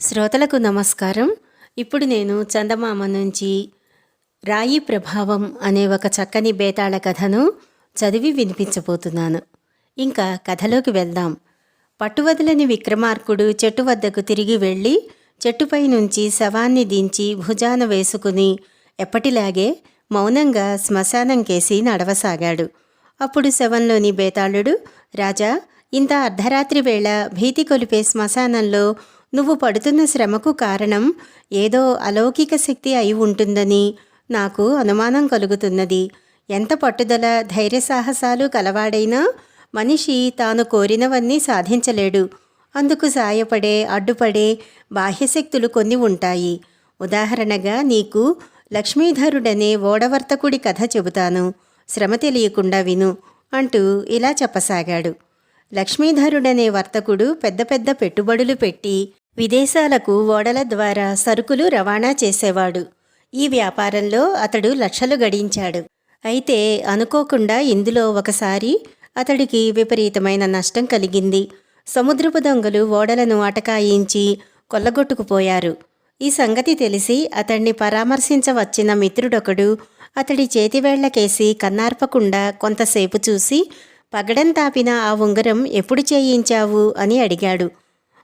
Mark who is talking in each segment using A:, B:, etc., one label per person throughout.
A: శ్రోతలకు నమస్కారం. ఇప్పుడు నేను చందమామ నుంచి రాయి ప్రభావం అనే ఒక చక్కని బేతాళ కథను చదివి వినిపించబోతున్నాను. ఇంకా కథలోకి వెళ్దాం. పట్టువదలని విక్రమార్కుడు చెట్టు వద్దకు తిరిగి వెళ్ళి చెట్టుపై నుంచి శవాన్ని దించి భుజాన వేసుకుని ఎప్పటిలాగే మౌనంగా శ్మశానం కేసి నడవసాగాడు. అప్పుడు శవంలోని బేతాళుడు రాజా ఇంత అర్ధరాత్రి వేళ భీతి కొలిపే శ్మశానంలో నువ్వు పడుతున్న శ్రమకు కారణం ఏదో అలౌకిక శక్తి అయి ఉంటుందని నాకు అనుమానం కలుగుతున్నది. ఎంత పట్టుదల ధైర్య సాహసాలు కలవాడైనా మనిషి తాను కోరినవన్నీ సాధించలేడు. అందుకు సాయపడే అడ్డుపడే బాహ్యశక్తులు కొన్ని ఉంటాయి. ఉదాహరణగా నీకు లక్ష్మీధరుడనే ఓడవర్తకుడి కథ చెబుతాను. శ్రమ తెలియకుండా విను అంటూ ఇలా చెప్పసాగాడు. లక్ష్మీధరుడనే వర్తకుడు పెద్ద పెద్ద పెట్టుబడులు పెట్టి విదేశాలకు ఓడల ద్వారా సరుకులు రవాణా చేసేవాడు. ఈ వ్యాపారంలో అతడు లక్షలు గడించాడు. అయితే అనుకోకుండా ఇందులో ఒకసారి అతడికి విపరీతమైన నష్టం కలిగింది. సముద్రపు దొంగలు ఓడలను అటకాయించి కొల్లగొట్టుకుపోయారు. ఈ సంగతి తెలిసి అతన్ని పరామర్శించవచ్చిన మిత్రుడొకడు అతడి చేతివేళ్ళకేసి కన్నార్పకుండా కొంతసేపు చూసి పగడం తాపిన ఆ ఉంగరం ఎప్పుడు చేయించావు? అని అడిగాడు.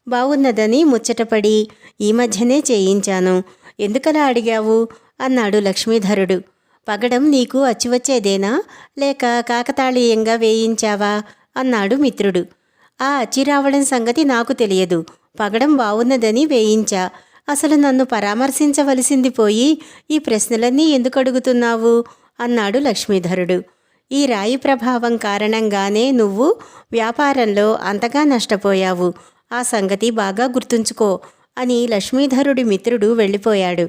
A: బాగున్నదని ముచ్చటపడి ఈ మధ్యనే చేయించాను. ఎందుకలా అడిగావు? అన్నాడు లక్ష్మీధరుడు. పగడం నీకు అచ్చివచ్చేదేనా? లేక కాకతాళీయంగా వేయించావా? అన్నాడు మిత్రుడు. ఆ అచ్చి రావడం సంగతి నాకు తెలియదు. పగడం బాగున్నదని వేయించా. అసలు నన్ను పరామర్శించవలసింది పోయి ఈ ప్రశ్నలన్నీ ఎందుకు అడుగుతున్నావు అన్నాడు లక్ష్మీధరుడు. ఈ రాయి ప్రభావం కారణంగానే నువ్వు వ్యాపారంలో అంతగా నష్టపోయావు. ఆ సంగతి బాగా గుర్తుంచుకో అని లక్ష్మీధరుడి మిత్రుడు వెళ్ళిపోయాడు.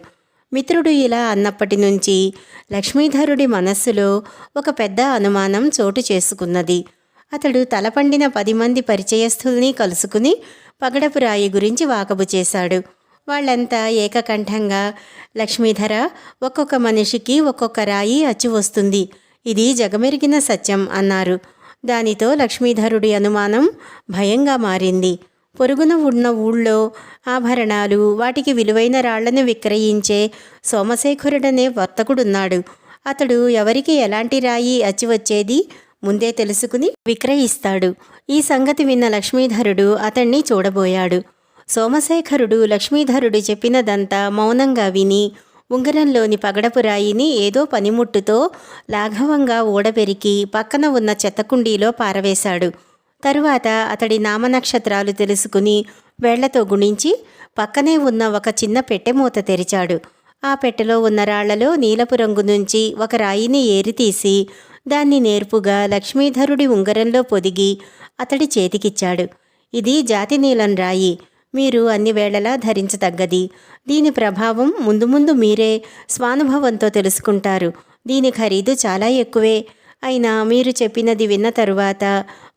A: మిత్రుడు ఇలా అన్నప్పటి నుంచి లక్ష్మీధరుడి మనస్సులో ఒక పెద్ద అనుమానం చోటు చేసుకున్నది. అతడు తలపండిన పది మంది పరిచయస్థుల్ని కలుసుకుని పగడపు రాయి గురించి వాకబు చేశాడు. వాళ్ళంతా ఏకకంఠంగా లక్ష్మీధర ఒక్కొక్క మనిషికి ఒక్కొక్క రాయి అచ్చి వస్తుంది. ఇది జగమెరిగిన సత్యం అన్నారు. దానితో లక్ష్మీధరుడి అనుమానం భయంగా మారింది. పొరుగున ఉన్న ఊళ్ళో ఆభరణాలు వాటికి విలువైన రాళ్ళను విక్రయించే సోమశేఖరుడనే వర్తకుడున్నాడు. అతడు ఎవరికి ఎలాంటి రాయి అచ్చి వచ్చేది ముందే తెలుసుకుని విక్రయిస్తాడు. ఈ సంగతి విన్న లక్ష్మీధరుడు అతణ్ణి చూడబోయాడు. సోమశేఖరుడు లక్ష్మీధరుడు చెప్పినదంతా మౌనంగా విని ఉంగరంలోని పగడపు రాయిని ఏదో పనిముట్టుతో లాఘవంగా ఊడబెరికి పక్కన ఉన్న చెత్తకుండీలో పారవేశాడు. తరువాత అతడి నామనక్షత్రాలు తెలుసుకుని వేళ్ళతో గుణించి పక్కనే ఉన్న ఒక చిన్న పెట్టె మూత తెరిచాడు. ఆ పెట్టెలో ఉన్న రాళ్ళలో నీలపు రంగు నుంచి ఒక రాయిని ఏరితీసి దాన్ని నేర్పుగా లక్ష్మీధరుడి ఉంగరంలో పొదిగి అతడి చేతికిచ్చాడు. ఇది జాతి నీలం రాయి. మీరు అన్ని వేళలా ధరించదగ్గది దీని ప్రభావం ముందు ముందు మీరే స్వానుభవంతో తెలుసుకుంటారు. దీని ఖరీదు చాలా ఎక్కువే. అయినా మీరు చెప్పినది విన్న తరువాత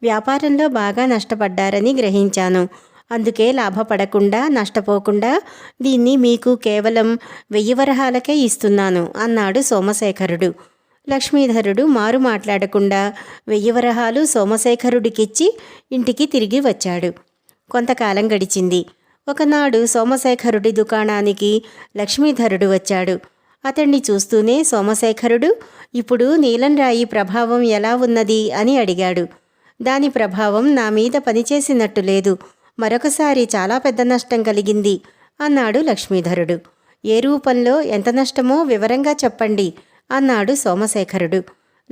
A: వ్యాపారంలో బాగా నష్టపడ్డారని గ్రహించాను. అందుకే లాభపడకుండా నష్టపోకుండా దీన్ని మీకు కేవలం వెయ్యి వరహాలకే ఇస్తున్నాను అన్నాడు సోమశేఖరుడు. లక్ష్మీధరుడు మారు మాట్లాడకుండా వెయ్యి వరహాలు సోమశేఖరుడికిచ్చి ఇంటికి తిరిగి వచ్చాడు. కొంతకాలం గడిచింది. ఒకనాడు సోమశేఖరుడి దుకాణానికి లక్ష్మీధరుడు వచ్చాడు. అతన్ని చూస్తూనే సోమశేఖరుడు ఇప్పుడు నీలం రాయి ప్రభావం ఎలా ఉన్నది? అని అడిగాడు. దాని ప్రభావం నా మీద పనిచేసినట్టు లేదు. మరొకసారి చాలా పెద్ద నష్టం కలిగింది అన్నాడు లక్ష్మీధరుడు. ఏ రూపంలో ఎంత నష్టమో వివరంగా చెప్పండి అన్నాడు సోమశేఖరుడు.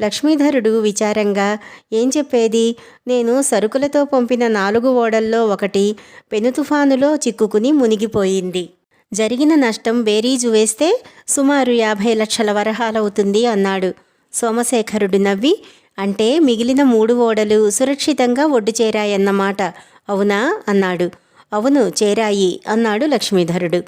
A: లక్ష్మీధరుడు విచారంగా ఏం చెప్పేది? నేను సరుకులతో పంపిన నాలుగు ఓడల్లో ఒకటి పెను తుఫానులో చిక్కుకుని మునిగిపోయింది. జరిగిన నష్టం బేరీజు వేస్తే సుమారు యాభై లక్షల వరహాలవుతుంది అన్నాడు సోమశేఖరుడు నవ్వి. అంటే మిగిలిన మూడు ఓడలు సురక్షితంగా ఒడ్డు చేరాయన్నమాట. అవునా? అన్నాడు. అవును చేరాయి అన్నాడు లక్ష్మీధరుడు.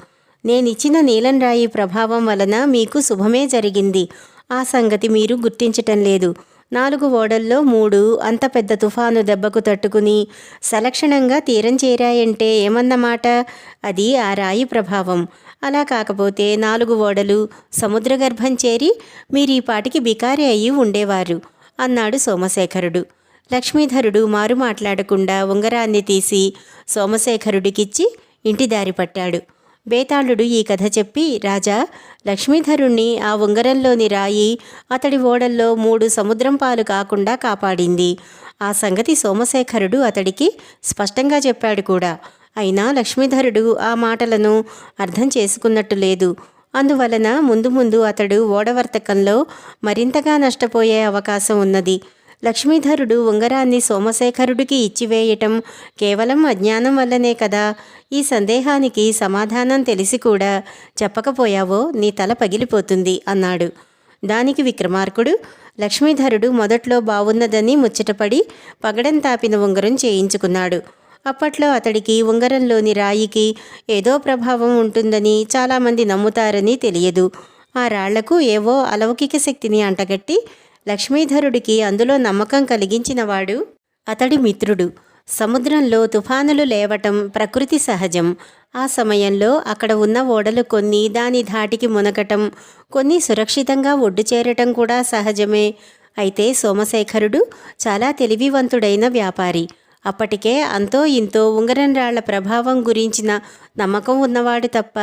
A: నేనిచ్చిన నీలం రాయి ప్రభావం వలన మీకు శుభమే జరిగింది. ఆ సంగతి మీరు గుర్తించటం లేదు. నాలుగు ఓడల్లో మూడు అంత పెద్ద తుఫాను దెబ్బకు తట్టుకుని సలక్షణంగా తీరం చేరాయంటే ఏమన్నమాట? అది ఆ రాయి ప్రభావం. అలా కాకపోతే నాలుగు ఓడలు సముద్రగర్భం చేరి మీరు ఈ పాటికి బికారి అయి ఉండేవారు. అన్నాడు సోమశేఖరుడు. లక్ష్మీధరుడు మారు మాట్లాడకుండా ఉంగరాన్ని తీసి సోమశేఖరుడికిచ్చి ఇంటి దారి పట్టాడు. బేతాళుడు ఈ కథ చెప్పి రాజా లక్ష్మీధరుణ్ణి ఆ ఉంగరంలోని రాయి అతడి ఓడల్లో మూడు సముద్రం పాలు కాకుండా కాపాడింది. ఆ సంగతి సోమశేఖరుడు అతడికి స్పష్టంగా చెప్పాడు కూడా. అయినా లక్ష్మీధరుడు ఆ మాటలను అర్థం చేసుకున్నట్టు లేదు. అందువలన ముందు ముందు అతడు ఓడవర్తకంలో మరింతగా నష్టపోయే అవకాశం ఉన్నది. లక్ష్మీధరుడు ఉంగరాన్ని సోమశేఖరుడికి ఇచ్చివేయటం కేవలం అజ్ఞానం వల్లనే కదా. ఈ సందేహానికి సమాధానం తెలిసి కూడా చెప్పకపోయావో నీ తల పగిలిపోతుంది అన్నాడు. దానికి విక్రమార్కుడు లక్ష్మీధరుడు మొదట్లో బావున్నదని ముచ్చటపడి పగడం తాపిన ఉంగరం చేయించుకున్నాడు. అప్పట్లో అతడికి ఉంగరంలోని రాయికి ఏదో ప్రభావం ఉంటుందని చాలామంది నమ్ముతారని తెలియదు. ఆ రాళ్ళకు ఏవో అలౌకిక శక్తిని అంటగట్టి లక్ష్మీధరుడికి అందులో నమ్మకం కలిగించినవాడు అతడి మిత్రుడు. సముద్రంలో తుఫానులు లేవటం ప్రకృతి సహజం. ఆ సమయంలో అక్కడ ఉన్న ఓడలు కొన్ని దాని ధాటికి మునగటం కొన్ని సురక్షితంగా ఒడ్డు చేరటం కూడా సహజమే. అయితే సోమశేఖరుడు చాలా తెలివివంతుడైన వ్యాపారి. అప్పటికే అంతో ఇంతో ఉంగరం రాళ్ళ ప్రభావం గురించిన నమ్మకం ఉన్నవాడు తప్ప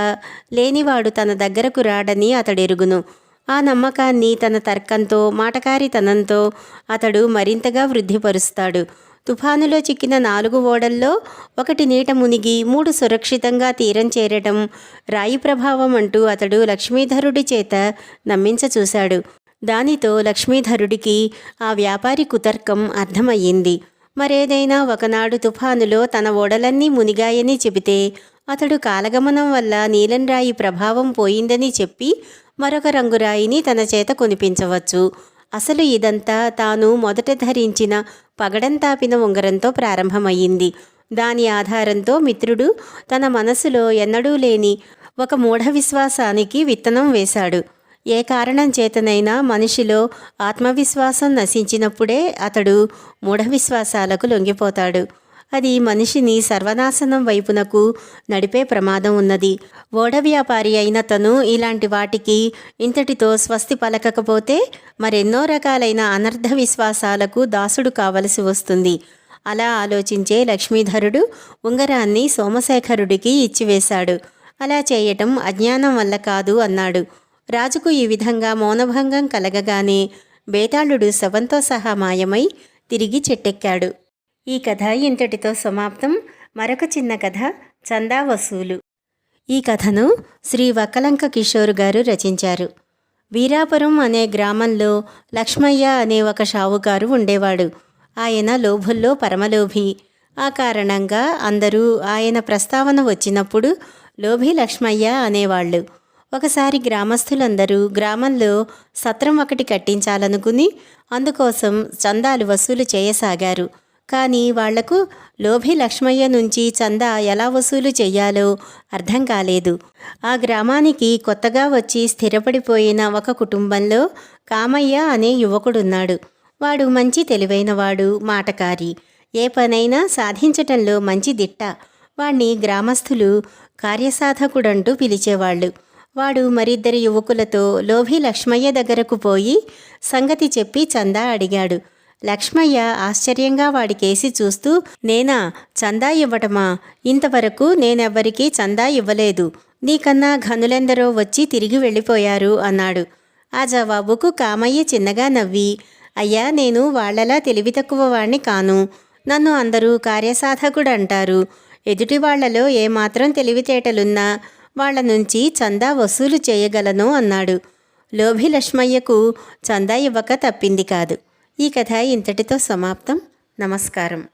A: లేనివాడు తన దగ్గరకు రాడని అతడెరుగును. ఆ నమ్మకాన్ని తన తర్కంతో మాటకారితనంతో అతడు మరింతగా వృద్ధిపరుస్తాడు. తుఫానులో చిక్కిన నాలుగు ఓడల్లో ఒకటి నీట మునిగి మూడు సురక్షితంగా తీరం చేరటం రాయి ప్రభావం అంటూ అతడు లక్ష్మీధరుడి చేత నమ్మించ చూశాడు. దానితో లక్ష్మీధరుడికి ఆ వ్యాపారి కుతర్కం అర్థమయ్యింది. మరేదైనా ఒకనాడు తుఫానులో తన ఓడలన్నీ మునిగాయని చెబితే అతడు కాలగమనం వల్ల నీలంరాయి ప్రభావం పోయిందని చెప్పి మరొక రంగురాయిని తన చేత కొనిపించవచ్చు. అసలు ఇదంతా తాను మొదట ధరించిన పగడం తాపిన ఉంగరంతో ప్రారంభమయ్యింది. దాని ఆధారంతో మిత్రుడు తన మనసులో ఎన్నడూ లేని ఒక మూఢ విశ్వాసానికి విత్తనం వేశాడు. ఏ కారణం చేతనైనా మనిషిలో ఆత్మవిశ్వాసం నశించినప్పుడే అతడు మూఢ విశ్వాసాలకు లొంగిపోతాడు. అది మనిషిని సర్వనాశనం వైపునకు నడిపే ప్రమాదం ఉన్నది. ఓడ వ్యాపారి అయిన తను ఇలాంటి వాటికి ఇంతటితో స్వస్తి పలకకపోతే మరెన్నో రకాలైన అనర్ధ విశ్వాసాలకు దాసుడు కావలసి వస్తుంది. అలా ఆలోచించే లక్ష్మీధరుడు ఉంగరాన్ని సోమశేఖరుడికి ఇచ్చివేశాడు. అలా చేయటం అజ్ఞానం వల్ల కాదు అన్నాడు. రాజుకు ఈ విధంగా మౌనభంగం కలగగానే బేతాళుడు శవంతో సహా మాయమై తిరిగి చెట్టెక్కాడు. ఈ కథ ఇంతటితో సమాప్తం. మరొక చిన్న కథ చందా వసూలు. ఈ కథను శ్రీ వక్కలంక కిషోర్ గారు రచించారు. వీరాపురం అనే గ్రామంలో లక్ష్మయ్య అనే ఒక షావుకారు ఉండేవాడు. ఆయన లోభుల్లో పరమలోభి. ఆ కారణంగా అందరూ ఆయన ప్రస్తావన వచ్చినప్పుడు లోభి లక్ష్మయ్య అనేవాళ్ళు. ఒకసారి గ్రామస్తులందరూ గ్రామంలో సత్రం ఒకటి కట్టించాలనుకుని అందుకోసం చందాలు వసూలు చేయసాగారు. కానీ వాళ్ళకు లోభి లక్ష్మయ్య నుంచి చందా ఎలా వసూలు చేయాలో అర్థం కాలేదు. ఆ గ్రామానికి కొత్తగా వచ్చి స్థిరపడిపోయిన ఒక కుటుంబంలో కామయ్య అనే యువకుడున్నాడు. వాడు మంచి తెలివైనవాడు మాటకారి. ఏ పనైనా సాధించటంలో మంచి దిట్ట. వాణ్ణి గ్రామస్తులు కార్యసాధకుడంటూ పిలిచేవాళ్ళు. వాడు మరిద్దరి యువకులతో లోభి లక్ష్మయ్య దగ్గరకు పోయి సంగతి చెప్పి చందా అడిగాడు. లక్ష్మయ్య ఆశ్చర్యంగా వాడికేసి చూస్తూ నేనా? చందా ఇవ్వటమా? ఇంతవరకు నేనెవ్వరికీ చందా ఇవ్వలేదు. నీకన్నా ఘనులెందరో వచ్చి తిరిగి వెళ్ళిపోయారు అన్నాడు. ఆ జవాబుకు కామయ్య చిన్నగా నవ్వి అయ్యా నేను వాళ్ళలా తెలివి తక్కువ వాణ్ణి కాను. నన్ను అందరూ కార్యసాధకుడు అంటారు ఎదుటి వాళ్ళలో ఏమాత్రం తెలివితేటలున్నా వాళ్ళ నుంచి చందా వసూలు చేయగలను అన్నాడు. లోభి లక్ష్మయ్యకు చందా ఇవ్వక తప్పింది కాదు. ఈ కథ ఇంతటితో సమాప్తం. నమస్కారం.